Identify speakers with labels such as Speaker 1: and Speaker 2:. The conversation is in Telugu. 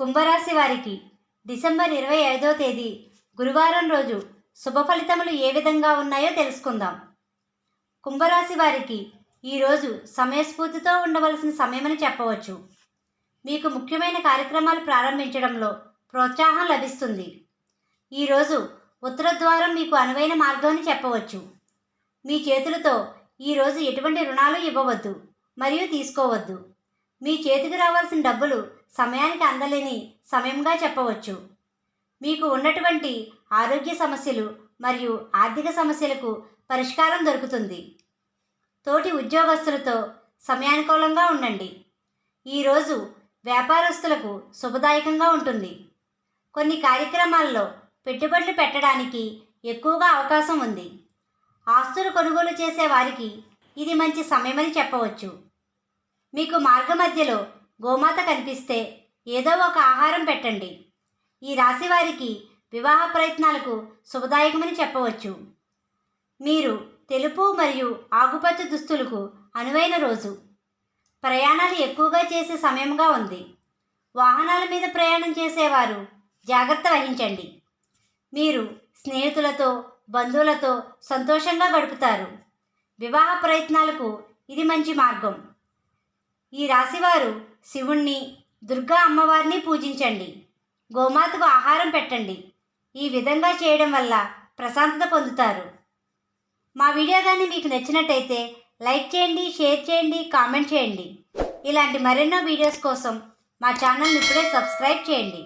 Speaker 1: కుంభరాశి వారికి డిసెంబర్ ఇరవై ఐదో తేదీ గురువారం రోజు శుభ ఫలితములు ఏ విధంగా ఉన్నాయో తెలుసుకుందాం. కుంభరాశి వారికి ఈరోజు సమయస్ఫూర్తితో ఉండవలసిన సమయమని చెప్పవచ్చు. మీకు ముఖ్యమైన కార్యక్రమాలు ప్రారంభించడంలో ప్రోత్సాహం లభిస్తుంది. ఈరోజు ఉత్తర ద్వారం మీకు అనువైన మార్గం అని చెప్పవచ్చు. మీ చేతులతో ఈరోజు ఎటువంటి రుణాలు ఇవ్వవద్దు మరియు తీసుకోవద్దు. మీ చేతికి రావాల్సిన డబ్బులు సమయానికి అందలేని సమయంగా చెప్పవచ్చు. మీకు ఉన్నటువంటి ఆరోగ్య సమస్యలు మరియు ఆర్థిక సమస్యలకు పరిష్కారం దొరుకుతుంది. తోటి ఉద్యోగస్తులతో సమయానుకూలంగా ఉండండి. ఈరోజు వ్యాపారస్తులకు శుభదాయకంగా ఉంటుంది. కొన్ని కార్యక్రమాల్లో పెట్టుబడులు పెట్టడానికి ఎక్కువగా అవకాశం ఉంది. ఆస్తులు కొనుగోలు చేసే వారికి ఇది మంచి సమయమని చెప్పవచ్చు. మీకు మార్గ మధ్యలో గోమాత కనిపిస్తే ఏదో ఒక ఆహారం పెట్టండి. ఈ రాశి వారికి వివాహ ప్రయత్నాలకు శుభదాయకమని చెప్పవచ్చు. మీరు తెలుపు మరియు ఆకుపచ్చ దుస్తులకు అనువైన రోజు. ప్రయాణాలు ఎక్కువగా చేసే సమయంగా ఉంది. వాహనాల మీద ప్రయాణం చేసేవారు జాగ్రత్త వహించండి. మీరు స్నేహితులతో బంధువులతో సంతోషంగా గడుపుతారు. వివాహ ప్రయత్నాలకు ఇది మంచి మార్గం. ఈ రాశివారు శివుణ్ణి దుర్గా అమ్మవారిని పూజించండి. గోమాతకు ఆహారం పెట్టండి. ఈ విధంగా చేయడం వల్ల ప్రశాంతత పొందుతారు. మా వీడియో కానీ మీకు నచ్చినట్టయితే లైక్ చేయండి షేర్ చేయండి కామెంట్ చేయండి. ఇలాంటి మరెన్నో వీడియోస్ కోసం మా ఛానల్ని ఇప్పుడే సబ్స్క్రైబ్ చేయండి.